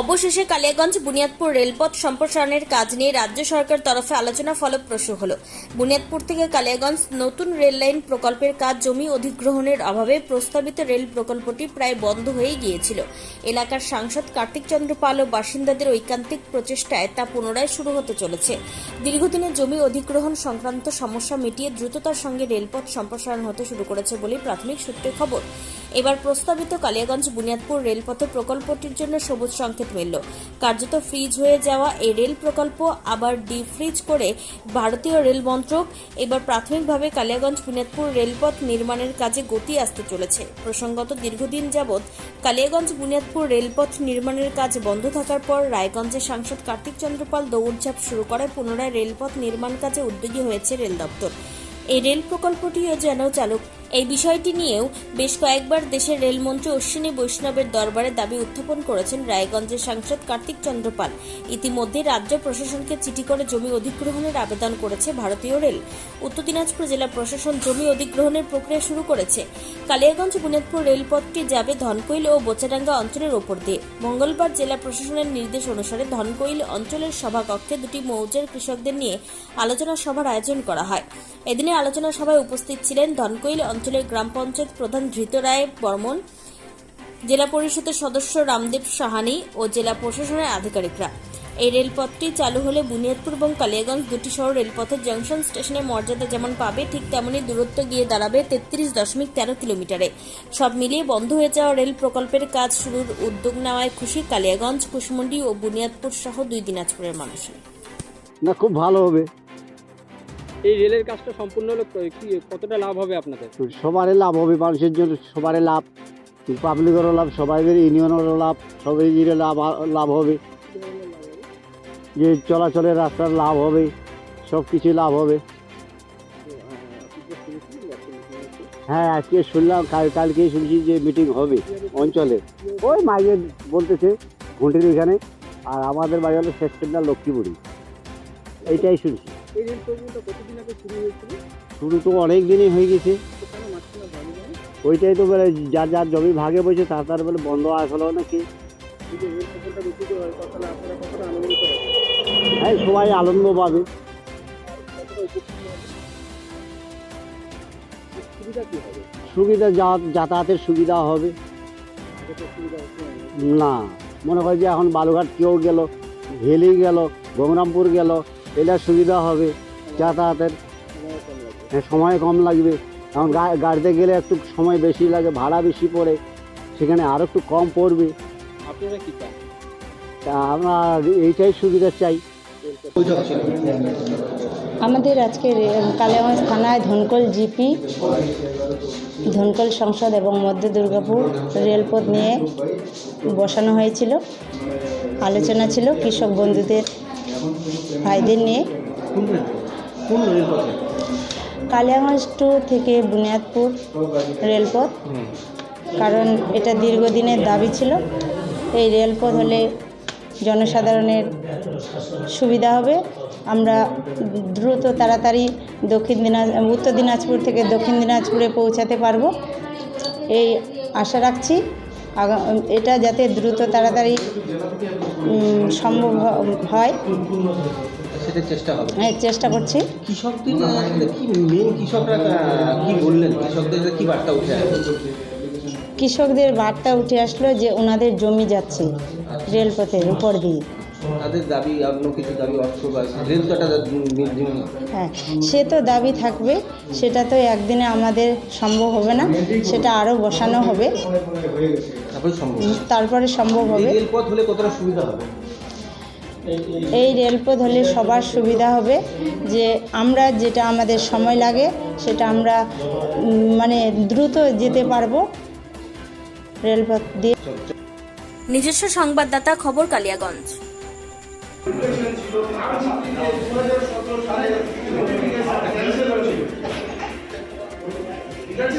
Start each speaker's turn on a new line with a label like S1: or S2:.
S1: অবশেষে কালিয়াগঞ্জ বুনিয়াদপুর রেলপথ সম্প্রসারণের কাজ নিয়ে রাজ্য সরকার তরফে আলোচনা ফলপ্রসূ হল। বুনিয়াদপুর থেকে কালিয়াগঞ্জ নতুন রেল লাইন প্রকল্পের কাজ জমি অধিগ্রহণের অভাবে প্রস্তাবিত রেল প্রকল্পটি প্রায় বন্ধ হয়ে গিয়েছিল। এলাকার সাংসদ কার্তিক চন্দ্র পাল ও বাসিন্দাদের ঐকান্তিক প্রচেষ্টায় তা পুনরায় শুরু হতে চলেছে। দীর্ঘদিনের জমি অধিগ্রহণ সংক্রান্ত সমস্যা মিটিয়ে দ্রুততার সঙ্গে রেলপথ সম্প্রসারণ হতে শুরু করেছে বলে প্রাথমিক সূত্রে খবর। এবার প্রস্তাবিত কালিয়াগঞ্জ বুনিয়াদপুর রেলপথে প্রকল্পটির জন্য সবুজ সংকেত মিলল কার্যত ফ্রিজ হয়ে যাওয়া এই রেল প্রকল্প আবার ডিফ্রিজ করে ভারতীয় রেল মন্ত্রক, এবার প্রাথমিকভাবে কালিয়াগঞ্জ বুনিয়াদপুর রেলপথ নির্মাণের কাজে গতি আসতে চলেছে। প্রসঙ্গত দীর্ঘদিন যাবৎ কালিয়াগঞ্জ বুনিয়াদপুর রেলপথ নির্মাণের কাজ বন্ধ থাকার পর রায়গঞ্জের সাংসদ কার্তিক চন্দ্রপাল দৌড়ঝাঁপ শুরু করে, পুনরায় রেলপথ নির্মাণ কাজে উদ্যোগী হয়েছে রেল দপ্তর। এই রেল প্রকল্পটিও যেন চালক এই বিষয়টি নিয়েও বেশ কয়েকবার দেশের রেলমন্ত্রী অশ্বিনী বৈষ্ণবের দরবারে দাবি উত্থাপন করেছেন রায়গঞ্জের সাংসদ কার্তিক চন্দ্রপাল ইতিমধ্যে রাজ্য প্রশাসনকে চিঠি করে জমি অধিগ্রহণের আবেদন করেছে ভারতীয় রেল। উত্তর দিনাজপুর জেলা প্রশাসন জমি অধিগ্রহণের প্রক্রিয়া শুরু করেছে। কালিয়াগঞ্জ বুনিয়াদপুর রেলপথটি যাবে ধনকৈল ও বোচাডাঙ্গা অঞ্চলের ওপর দিয়ে। মঙ্গলবার জেলা প্রশাসনের নির্দেশ অনুসারে ধনকৈল অঞ্চলের সভাকক্ষে দুটি মৌজার কৃষকদের নিয়ে আলোচনা সভার আয়োজন করা হয়। এদিনে আলোচনা সভায় উপস্থিত ছিলেন ধনকৈল অঞ্চলের গ্রাম পঞ্চায়েত প্রধান ধৃত রায় বর্মন, জেলা পরিষদের সদস্য রামদেব সাহানি ও জেলা প্রশাসনের আধিকারিকরা। এই রেলপথটি চালু হলে বুনিয়াদপুর এবং কালিয়াগঞ্জ দুটি শহর রেলপথের জংশন স্টেশনের মর্যাদা যেমন পাবে, ঠিক তেমনি দূরত্ব গিয়ে দাঁড়াবে তেত্রিশ দশমিক তেরো কিলোমিটারে। সব মিলিয়ে বন্ধ হয়ে যাওয়া রেল প্রকল্পের কাজ শুরুর উদ্যোগ নেওয়ায় খুশি কালিয়াগঞ্জ, কুশমন্ডি ও বুনিয়াদপুর সহ দুই দিনাজপুরের মানুষ
S2: না, খুব ভালো হবে।
S3: এই রেলের কাজটা সম্পূর্ণ হলে কতটা লাভ হবে আপনাদের?
S2: সবারই লাভ হবে, মানুষের জন্য সবারই লাভ। পাবলিকেরও লাভ সবাইদের ইউনিয়নেরও লাভ, সবাই লাভ লাভ হবে। যে চলাচলের রাস্তার লাভ হবে সব কিছু লাভ হবে। হ্যাঁ আজকে শুনলাম, কাল, কালকেই শুনছি যে মিটিং হবে অঞ্চলে। ওই মাইকে বলতেছে ঘুঁটির এখানে আর আমাদের বাড়ি হলো শেষ লক্ষ্মীপুরি। এইটাই শুনছি।
S3: এই রেল প্রকল্পটা কতদিন আগে শুরু হয়েছিল?
S2: শুরু তো অনেক দিনই হয়ে গেছে? ওইটাই তো বলে যার যার জমি ভাগে বসে তার তার বলে বন্ধ আসলো নাকি।
S3: হয়
S2: সবাই আনন্দ পাবে।
S3: সুবিধা
S2: যাতায়াতের সুবিধা হবে।
S3: না।
S2: মনে হয় যে এখন বালুঘাট কেউ গেল ভেলি গেল গঙ্গরামপুর গেল। এটার সুবিধা হবে যাতায়াতের।
S3: সময় কম লাগে
S2: হ্যাঁ, সময় কম লাগবে। এখন গা- গাড়িতে গেলে একটু সময় বেশি লাগে ভাড়া বেশি পড়ে। সেখানে আরও একটু কম পড়বে।
S3: আপনারা কি চান?
S2: তা আমরা এইটাই সুবিধা চাই।
S4: আমাদের আজকে রে- কালিয়াগঞ্জ থানায় ধনকল জিপি ধনকল সংসদ এবং মধ্য দুর্গাপুর রেলপথ নিয়ে বসানো হয়েছিল। আলোচনা ছিল কৃষক বন্ধুদের ভাইদের নিয়ে? কালিয়াগঞ্জ টু থেকে বুনিয়াদপুর রেলপথ। কারণ এটা দীর্ঘদিনের দাবি ছিল। এই রেলপথ হলে জনসাধারণের সুবিধা হবে। আমরা দ্রুত তাড়াতাড়ি দক্ষিণ দিনাজ উত্তর দিনাজপুর থেকে দক্ষিণ দিনাজপুরে পৌঁছাতে পারব। এই আশা রাখছি। এটা যাতে দ্রুত তাড়াতাড়ি সম্ভব হয়।
S5: সেটা চেষ্টা হবে।
S4: হ্যাঁ, চেষ্টা করছি।
S5: কৃষকদের কি মেন কৃষকরা কি বললেন? কৃষকদের কি বার্তা উঠে
S4: কৃষকদের বার্তা উঠে আসলো যে ওনাদের জমি যাচ্ছে রেলপথের উপর দিয়ে।
S5: তাদের দাবি অন্য কিছু দাবি অর্থ বা
S4: হ্যাঁ সে তো দাবি থাকবে সেটা তো একদিনে আমাদের সম্ভব হবে না সেটা আরও বসানো হবে।
S5: তারপরে সম্ভব
S4: হবে।
S5: রেলপথ হলে কতটা সুবিধা হবে?
S4: এই রেলপথ হলে সবার সুবিধা হবে যে আমরা যেটা আমাদের সময় লাগে সেটা আমরা মানে দ্রুত যেতে পারব রেলপথ দিয়ে।
S1: নিজস্ব সংবাদদাতা খবর কালিয়াগঞ্জ। 그러면지금다음작품에들어가 자. 저도잘알고있는 데, 우리 가.